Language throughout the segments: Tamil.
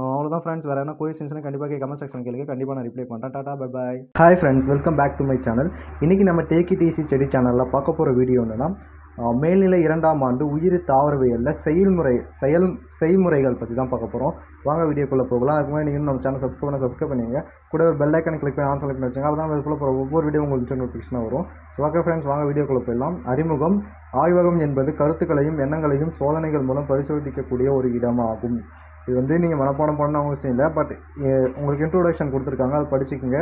அவ்வளோதான் ஃப்ரெண்ட்ஸ் வேறு என்ன கொரிஸ் இருந்துச்சுன்னா கண்டிப்பாக கமெண்ட் செக்ஷன் கேளுங்க. கண்டிப்பாக நான் ரிப்ளை பண்ணுறேன் tata bye bye hi friends welcome back to my channel இன்றைக்கி நம்ம டேக்கி டிசி செடி சேனலில் பார்க்க போகிற வீடியோ என்னென்னா மேல்நிலை இரண்டாம் ஆண்டு உயிர் தாவரவியலில் செயல்முறை செயல் செய்முறைகள் பற்றி தான் பார்க்க போகிறோம் வாங்க வீடியோக்குள்ளே போகலாம். அதுக்கு முன்னாடி நீங்கள் நம்ம சேனல் சப்ஸ்கிரைப் பண்ண சப்ஸ்கிரைப் பண்ணிங்க கூட ஒரு பெல் ஐக்கனை கிளிக் பண்ணி ஆன் செலக்ட் பண்ணி வச்சுங்க அப்போ தான் போகிற ஒவ்வொரு வீடியோ உங்களுக்கு நோட்டிஃபிகேஷனாக வரும். ஸோ ஓகே ஃப்ரெண்ட்ஸ் வாங்க வீடியோக்குள்ளே போயிடலாம். அறிமுகம் ஆய்வகம் என்பது கருத்துக்களையும் எண்ணங்களையும் சோதனைகள் மூலம் பரிசோதிக்கக்கூடிய ஒரு இடமாகும். இது வந்து நீங்கள் மனப்பாடம் பண்ண அவசியம் இல்லை பட் உங்களுக்கு இன்ட்ரோடக்ஷன் கொடுத்துருக்காங்க அதை படிச்சுக்கோங்க.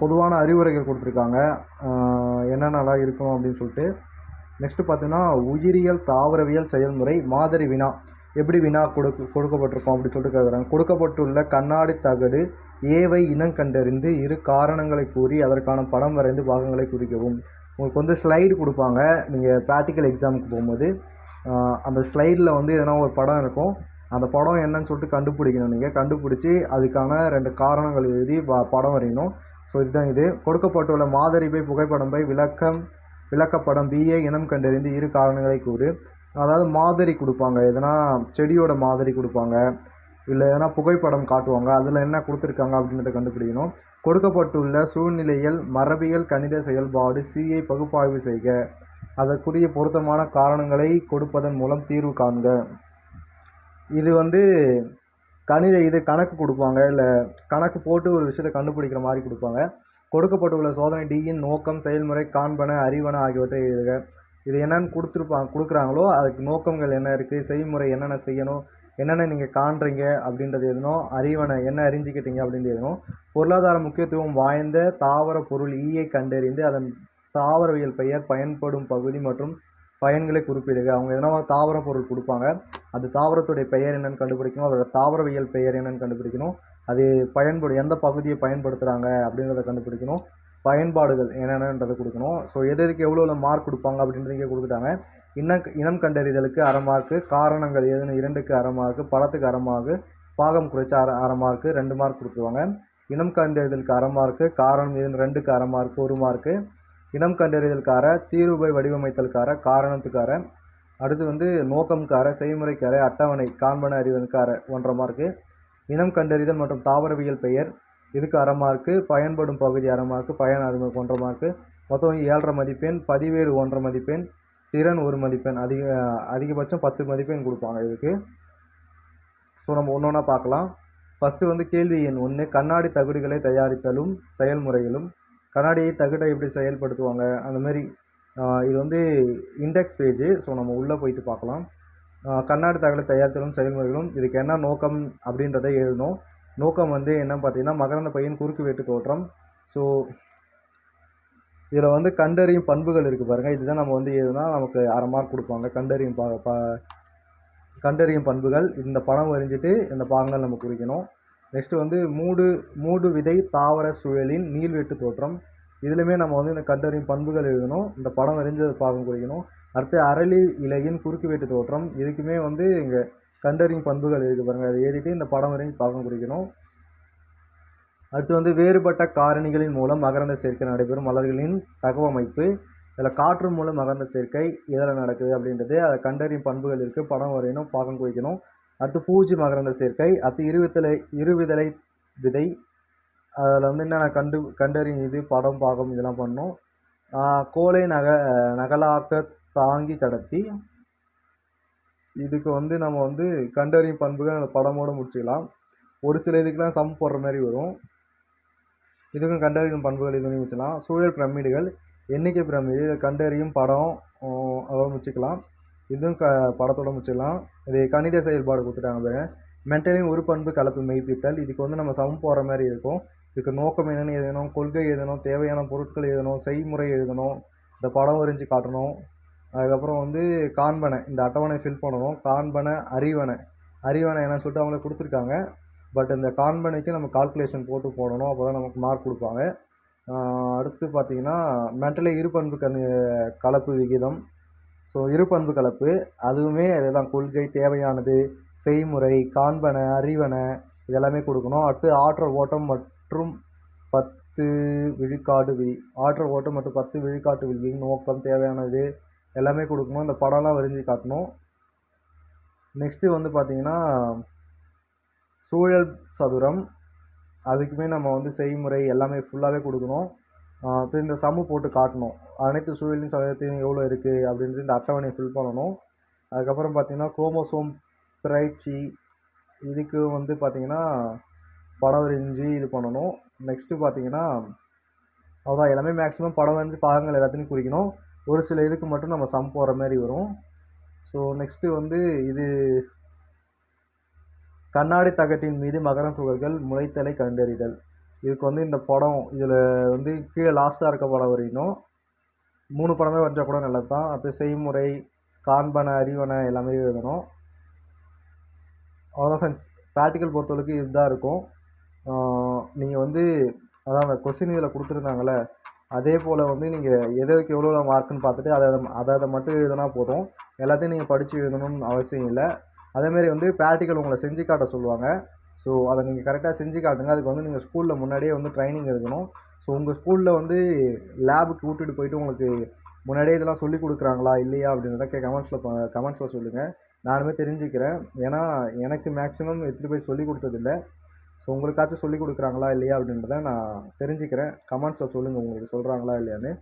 பொதுவான அறிவுரைகள் கொடுத்துருக்காங்க. என்னென்னலாம் இருக்கும் அப்படின்னு சொல்லிட்டு. நெக்ஸ்ட்டு பார்த்தீங்கன்னா உயிரியல் தாவரவியல் செயல்முறை மாதிரி வினா. எப்படி வினா கொடுக்கு கொடுக்கப்பட்டிருக்கோம் அப்படின்னு சொல்லிட்டு கேட்குறாங்க கொடுக்கப்பட்டுள்ள கண்ணாடி தகடு ஏவை இனம் கண்டறிந்து இரு காரணங்களை கூறி அதற்கான படம் வரைந்து பாகங்களை குறிக்கவும். உங்களுக்கு வந்து ஸ்லைடு கொடுப்பாங்க. நீங்கள் ப்ராக்டிக்கல் எக்ஸாமுக்கு போகும்போது அந்த ஸ்லைடில் வந்து எதனா ஒரு படம் இருக்கும். அந்த படம் என்னன்னு சொல்லிட்டு கண்டுபிடிக்கணும். நீங்கள் கண்டுபிடிச்சி அதுக்கான ரெண்டு காரணங்கள் எழுதி ப- படம் வரையணும். ஸோ இதுதான் இது. கொடுக்கப்பட்டுள்ள மாதிரி பை புகைப்படம் பை விளக்கம் விளக்கப்படம் பிஏ இனம் கண்டறிந்து இரு காரணங்களை கூறு. அதாவது மாதிரி கொடுப்பாங்க. எதனா செடியோட மாதிரி கொடுப்பாங்க. இல்லை எதனா புகைப்படம் காட்டுவாங்க. அதில் என்ன கொடுத்துருக்காங்க அப்படின்றத கண்டுபிடிக்கணும். கொடுக்கப்பட்டுள்ள சூழ்நிலையில் மரபியல் கணித செயல்பாடு சிஐ பகுப்பாய்வு செய்க. அதற்குரிய பொருத்தமான காரணங்களை கொடுப்பதன் மூலம் தீர்வு காண்க. இது வந்து கணித இது கணக்கு கொடுப்பாங்க. இல்லை கணக்கு போட்டு ஒரு விஷயத்தை கண்டுபிடிக்கிற மாதிரி கொடுப்பாங்க. கொடுக்கப்பட்டுள்ள சோதனை டியின் நோக்கம் செயல்முறை காண்பன அறிவன ஆகியவற்றை எழுதுக. இது என்னென்னு கொடுத்துருப்பாங்க கொடுக்குறாங்களோ அதுக்கு நோக்கங்கள் என்ன இருக்குது செய்முறை என்னென்ன செய்யணும் என்னென்ன நீங்கள் காண்றீங்க அப்படின்றது எதுனோ அறிவனை என்ன அறிஞ்சிக்கிட்டீங்க அப்படின்றது எதுவும் பொருளாதார முக்கியத்துவம் வாய்ந்த தாவர பொருள் ஈயை கண்டறிந்து அதன் தாவரவியல் பெயர் பயன்படும் பகுதி மற்றும் பயன்களை குறிப்பிடுக. அவங்க எதனா தாவர பொருள் கொடுப்பாங்க. அது தாவரத்துடைய பெயர் என்னன்னு கண்டுபிடிக்கணும். அதோட தாவரவியல் பெயர் என்னன்னு கண்டுபிடிக்கணும். அது பயன்படு எந்த பகுதியை பயன்படுத்துகிறாங்க அப்படின்றத கண்டுபிடிக்கணும். பயன்பாடுகள் என்னென்னன்றதை கொடுக்கணும். ஸோ எது எதுக்கு எவ்வளோ மார்க் கொடுப்பாங்க அப்படின்றது இங்கே கொடுத்துட்டாங்க. இனம் இனம் கண்டறிதலுக்கு அரை மார்க்கு காரணங்கள் எதுன்னு இரண்டுக்கு அரை மார்க்கு படத்துக்கு அரை மார்க்கு பாகம் குறைச்ச அரை அரை மார்க்கு ரெண்டு மார்க் கொடுத்துருவாங்க. இனம் கண்டறிதலுக்கு அரை மார்க்கு காரணம் எதுன்னு ரெண்டுக்கு அரை மார்க்கு ஒரு மார்க்கு இனம் கண்டறிதல்கார தீர்வுபை வடிவமைத்தல்கார காரணத்துக்கார. அடுத்து வந்து நோக்கம்கார செய்முறைக்கார அட்டவணை காண்பன அறிவனுக்கார ஒன்றரை மார்க்கு இனம் கண்டறிதல் மற்றும் தாவரவியல் பெயர். இதுக்கு அரை மார்க்கு பயன்படும் பகுதி அரை மார்க்கு பயன் அறிமுகம் ஒன்றரை மார்க்கு மொத்தம் ஏழரை மதிப்பெண் பதிவேடு ஒன்றரை மதிப்பெண் திறன் ஒரு மதிப்பெண் அதிக அதிகபட்சம் பத்து மதிப்பெண் கொடுப்பாங்க இதுக்கு. ஸோ நம்ம ஒன்று ஒன்றா பார்க்கலாம். ஃபஸ்ட்டு வந்து கேள்வி எண் ஒன்று கண்ணாடி தகுடுகளை தயாரித்தலும் செயல்முறைகளும் கண்ணாடியை தகடை எப்படி செயல்படுத்துவாங்க. அந்த மாதிரி இது வந்து இண்டெக்ஸ் பேஜு ஸோ நம்ம உள்ளே போயிட்டு பார்க்கலாம். கண்ணாடி தகவலை தயாரித்தலும் செயல்முறைகளும் இதுக்கு என்ன நோக்கம் அப்படின்றத எழுதணும். நோக்கம் வந்து என்னன்னு பார்த்தீங்கன்னா மகரந்த பையன் குறுக்கு வெட்டு தோற்றம். ஸோ இதில் வந்து கண்டறியும் பண்புகள் இருக்குது பாருங்கள் இதுதான் நம்ம வந்து எழுதுனா நமக்கு அரை மார்க் கொடுப்பாங்க. கண்டறியும் பா பா கண்டறியும் பண்புகள். இந்த படம் வரைஞ்சிட்டு இந்த பாகங்கள் நம்ம குறிக்கணும். நெக்ஸ்ட்டு வந்து மூடு மூடு விதை தாவர சூழலின் நீள்வெட்டு தோற்றம். இதுலையுமே நம்ம வந்து இந்த கண்டறியும் பண்புகள் எழுதணும். இந்த படம் வரைஞ்சது பாகம் குறிக்கணும். அடுத்து அரளி இலையின் குறுக்கு வெட்டு தோற்றம். இதுக்குமே வந்து இங்கே கண்டறியும் பண்புகள் இருக்குது பாருங்கள் அதை எழுதிட்டு இந்த படம் வரைஞ்சி பாகம் குறிக்கணும். அடுத்து வந்து வேறுபட்ட காரணிகளின் மூலம் மகரந்த சேர்க்கை நடைபெறும் மலர்களின் தகவமைப்பு. இதில் காற்று மூலம் மகரந்த சேர்க்கை இதில் நடக்குது அப்படின்றது அதை கண்டறியும் பண்புகள் இருக்குது படம் வரையணும் பாகம் குறிக்கணும். அடுத்து பூச்சி மகரந்த சேர்க்கை. அடுத்து இருவித்தலை இருவிதலை விதை. அதில் வந்து என்னென்ன கண்டு கண்டறியும் இது படம் பாகம் இதெல்லாம் பண்ணும். கோலை நக நகலாக்க தாங்கி கடத்தி. இதுக்கு வந்து நம்ம வந்து கண்டறியும் பண்புகள் அந்த படமோடு முடிச்சுக்கலாம். ஒரு சில இதுக்கெலாம் சம் போடுற மாதிரி வரும். இதுக்கும் கண்டறியும் பண்புகள் இதுவும் வச்சுக்கலாம் சூழல் பிரமிடுகள் எண்ணிக்கை பிரமிடு கண்டறியும் படம் அதோட முடிச்சுக்கலாம். இதுவும் க படத்தோட முடிச்சிடலாம். இது கணித செயல்பாடு கொடுத்துட்டாங்க பாருங்க. மென்டலின் ஒரு பண்பு கலப்பு மெய்ப்பித்தல். இதுக்கு வந்து நம்ம சம் போடுற மாதிரி இருக்கும். இதுக்கு நோக்கம் என்னென்னு எழுதணும் கொள்கை எழுதணும் தேவையான பொருட்கள் எழுதணும் செய்முறை எழுதணும் இந்த படம் வரைஞ்சி காட்டணும். அதுக்கப்புறம் வந்து காண்பனை இந்த அட்டவணை ஃபில் பண்ணணும். காண்பனை அறிவனை அறிவனை என்னன்னு சொல்லிட்டு அவங்களே கொடுத்துருக்காங்க. பட் இந்த காண்பனைக்கு நம்ம கால்குலேஷன் போட்டு போடணும். அப்போ தான் நமக்கு மார்க் கொடுப்பாங்க. அடுத்து பார்த்திங்கன்னா மென்டலி இருபண்பு கண் கலப்பு விகிதம் ஸோ இருபண்பு கலப்பு. அதுவுமே அதுதான். கொள்கை தேவையானது செய்முறை காண்பனை அறிவனை இதெல்லாமே கொடுக்கணும். அடுத்து ஆற்றல் ஓட்டம் மற்றும் பத்து விழுக்காடு விதி. ஆற்றல் ஓட்டம் மற்றும் பத்து விழுக்காட்டு விதி நோக்கம் தேவையானது எல்லாமே கொடுக்கணும். இந்த படம்லாம் வரைஞ்சி காட்டணும். நெக்ஸ்ட்டு வந்து பார்த்திங்கன்னா சூழல் சதுரம். அதுக்குமே நம்ம வந்து செய்முறை எல்லாமே ஃபுல்லாகவே கொடுக்கணும். இப்போ இந்த சம்மு போட்டு காட்டணும். அனைத்து சூழலின் சதவீதத்தையும் எவ்வளோ இருக்குது அப்படின்றது இந்த அட்டவணையை ஃபில் பண்ணணும். அதுக்கப்புறம் பார்த்தீங்கன்னா குரோமோசோம் பிரைச்சி இதுக்கு வந்து பார்த்தீங்கன்னா படம் வரைஞ்சி இது பண்ணணும். நெக்ஸ்ட்டு பார்த்தீங்கன்னா அதான் எல்லாமே மேக்ஸிமம் படம் வரைஞ்சி பாகங்கள் எல்லாத்தையும் குறிக்கணும். ஒரு சில இதுக்கு மட்டும் நம்ம சம் போடுற மாதிரி வரும். ஸோ நெக்ஸ்ட்டு வந்து இது கண்ணாடி தகட்டின் மீது மகரம் துகள்கள் முளைத்தலை கண்டறிதல். இதுக்கு வந்து இந்த படம் இதில் வந்து கீழே லாஸ்ட்டாக இருக்க படம் வரையணும் மூணு படமே வரைஞ்சா கூட நல்லது தான் அடுத்து செய்முறை காண்பனை அறிவனை எல்லாமே எழுதணும். அவ்வளோதான் ஃப்ரெண்ட்ஸ் ப்ராக்டிக்கல் பொறுத்தளவுக்கு இதுதான் இருக்கும். நீங்கள் வந்து அதான் அந்த கொஸ்டின் இதில் கொடுத்துருந்தாங்களே அதே போல் வந்து நீங்கள் எது எதுக்கு எவ்வளோ மார்க்குன்னு பார்த்துட்டு அதை அதை அதை அதை மட்டும் எழுதினா போதும். எல்லாத்தையும் நீங்கள் படித்து எழுதணும்னு அவசியம் இல்லை. அதேமாரி வந்து ப்ராக்டிக்கல் உங்களை செஞ்சு காட்ட சொல்லுவாங்க. ஸோ அதை நீங்கள் கரெக்டாக செஞ்சு காட்டுங்க. அதுக்கு வந்து நீங்கள் ஸ்கூலில் முன்னாடியே வந்து ட்ரைனிங் எடுக்கணும். ஸோ உங்கள் ஸ்கூலில் வந்து லேபுக்கு விட்டுட்டு போயிட்டு உங்களுக்கு முன்னாடியே இதெல்லாம் சொல்லி கொடுக்குறாங்களா இல்லையா அப்படின்றத கே கமெண்ட்ஸில் கமெண்ட்ஸில் சொல்லுங்கள் நானுமே தெரிஞ்சுக்கிறேன். ஏன்னா எனக்கு மேக்ஸிமம் எடுத்துகிட்டு போய் சொல்லி கொடுத்ததில்ல. ஸோ உங்களுக்காச்சும் சொல்லி கொடுக்குறாங்களா இல்லையா அப்படின்றத நான் தெரிஞ்சுக்கிறேன். கமெண்ட்ஸில் சொல்லுங்கள் உங்களுக்கு சொல்கிறாங்களா இல்லையான்னு.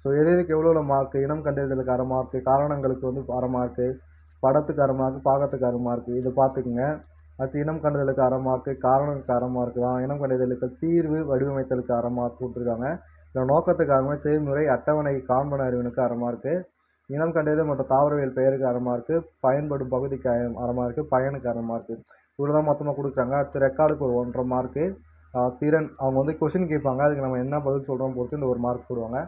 ஸோ எது எதுக்கு எவ்வளோ மார்க்கு இனம் கண்டறிதலுக்கு அரை மார்க்கு காரணங்களுக்கு வந்து அரை மார்க்கு படத்துக்கு அரை மார்க்கு பாகத்துக்கு அரை மார்க்கு இதை பார்த்துக்குங்க. அடுத்து இனம் கண்டதலுக்கு அரை மார்க்கு காரணத்துக்கு அரை மார்க்கு தான் இனம் கண்டதலுக்கு தீர்வு வடிவமைத்தலுக்கு அரை மார்க் கொடுத்துருக்காங்க. இதில் நோக்கத்துக்கு அரை அட்டவணை காண்பன அறிவனுக்கு அரை மார்க்கு இனம் கண்டது மற்றும் தாவரவியல் பெயருக்கு அரை மார்க்கு பயன்படும் பகுதிக்கு அரை- மார்க்கு பயனுக்கு அரை மார்க்கு இவ்வளோ தான் மொத்தமாக கொடுக்குறாங்க. அடுத்து ரெக்கார்டுக்கு ஒரு ஒன்றரை மார்க்கு திறன். அவங்க வந்து கொஷின் கேட்பாங்க. அதுக்கு நம்ம என்ன பதில் சொல்கிறோம் பொறுத்து இந்த ஒரு மார்க் போடுவாங்க.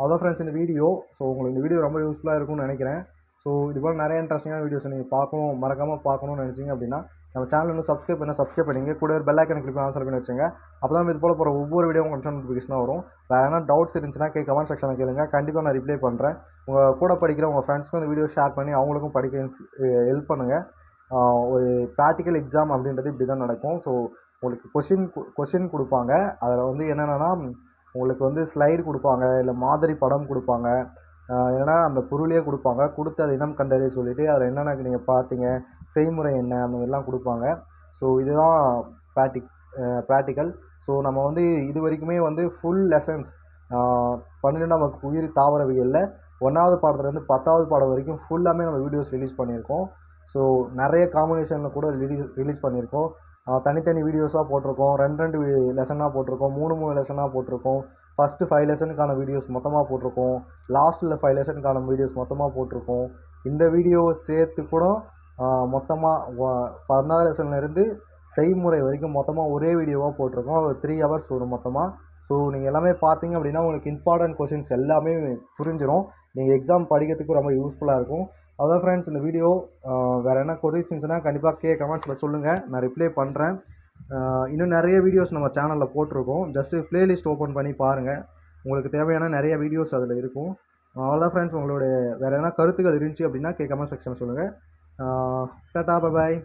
அதான் ஃப்ரெண்ட்ஸ் இந்த வீடியோ ஸோ உங்களுக்கு இந்த வீடியோ ரொம்ப யூஸ்ஃபுல்லாக இருக்கும்னு நினைக்கிறேன். ஸோ இது போல் நிறைய இன்ட்ரெஸ்டிங்கான வீடியோஸ் நீங்கள் பார்க்கணும் மறக்காமல் பார்க்கணும்னு நினச்சிங்க அப்படின்னா நம்ம சேனல் வந்து சப்ஸ்கிரைப் பண்ணி சப்ஸ்கிரைப் பண்ணிங்க. கூட ஒரு பெல் ஐக்கன் கிளிக் ஆன்சர் பண்ணி வச்சுங்க. அப்போ தான் இது போல் போகிற ஒவ்வொரு வீடியோ உங்களுக்கு நோட்டிஃபிகேஷனாக வரும். வேறு எதனா டவுட்ஸ் இருந்துச்சுன்னா கே கமெண்ட் செக்ஷனில் கேளுங்க. கண்டிப்பாக நான் ரிப்ளை பண்ணுறேன் உங்கள் கூட படிக்கிற உங்கள் ஃப்ரெண்ட்ஸ்க்கும் இந்த வீடியோ ஷேர் பண்ணி அவங்களுக்கும் படிக்க ஹெல்ப் பண்ணுங்கள் ஒரு ப்ராக்டிக்கல் எக்ஸாம் அப்படின்றது இப்படி தான் நடக்கும். ஸோ உங்களுக்கு கொஷின் கொஷின் கொடுப்பாங்க. அதில் வந்து என்னென்னா உங்களுக்கு வந்து ஸ்லைடு கொடுப்பாங்க. இல்லை மாதிரி படம் கொடுப்பாங்க. ஆஹ் அந்த பொருளையே கொடுப்பாங்க. கொடுத்து அதை இனம் கண்டறிய சொல்லிவிட்டு அதில் என்னென்ன நீங்கள் பார்த்தீங்க செய்முறை என்ன அந்த மாதிரிலாம் கொடுப்பாங்க. ஸோ இதுதான் ப்ராக்டிக் ப்ராக்டிக்கல் ஸோ நம்ம வந்து இது வரைக்குமே வந்து ஃபுல் லெசன்ஸ் பன்னிரெண்டாம் வகுப்பு உயிர் தாவரவியலில் ஒன்றாவது பாடத்துலேருந்து பத்தாவது பாடம் வரைக்கும் ஃபுல்லாமே நம்ம வீடியோஸ் ரிலீஸ் பண்ணியிருக்கோம். ஸோ நிறைய காம்பினேஷனில் கூட ரிலீஸ் ரிலீஸ் பண்ணியிருக்கோம். தனித்தனி வீடியோஸாக போட்டிருக்கோம். ரெண்டு ரெண்டு லெசனாக போட்டிருக்கோம். மூணு மூணு லெசனாக போட்டிருக்கோம். ஃபஸ்ட்டு ஃபைவ் லெசனுக்கான வீடியோஸ் மொத்தமாக போட்டிருக்கோம். லாஸ்ட்டில் ஃபைவ் லெசனுக்கான வீடியோஸ் மொத்தமாக போட்டிருக்கோம். இந்த வீடியோவை சேர்த்து கூட மொத்தமாக பதினாறு லெசன்லேருந்து செய்முறை வரைக்கும் மொத்தமாக ஒரே வீடியோவாக போட்டிருக்கோம். ஒரு த்ரீ ஹவர்ஸ் வரும் மொத்தமாக ஸோ நீங்கள் எல்லாமே பார்த்தீங்க அப்படின்னா உங்களுக்கு இம்பார்ட்டன்ட் கொஷின்ஸ் எல்லாமே புரிஞ்சிடும் நீங்கள் எக்ஸாம் படிக்கிறதுக்கு ரொம்ப யூஸ்ஃபுல்லாக இருக்கும். அதான் ஃப்ரெண்ட்ஸ் இந்த வீடியோ வேறு என்ன கொஷின்ஸ்னால் கண்டிப்பாக கே கமெண்ட்ஸில் சொல்லுங்கள் நான் ரிப்ளை பண்ணுறேன் இன்னும் நிறைய வீடியோஸ் நம்ம சேனலில் போட்டிருக்கோம். ஜஸ்ட்டு ப்ளேலிஸ்ட் ஓப்பன் பண்ணி பாருங்கள் உங்களுக்கு தேவையான நிறைய வீடியோஸ் அதில் இருக்கும். அவ்வளோதான் ஃப்ரெண்ட்ஸ் உங்களுடைய வேறு எதனா கருத்துக்கள் இருந்துச்சு அப்படின்னா கே கமெண்ட் செக்ஷன் சொல்லுங்கள் டாட்டா பாய்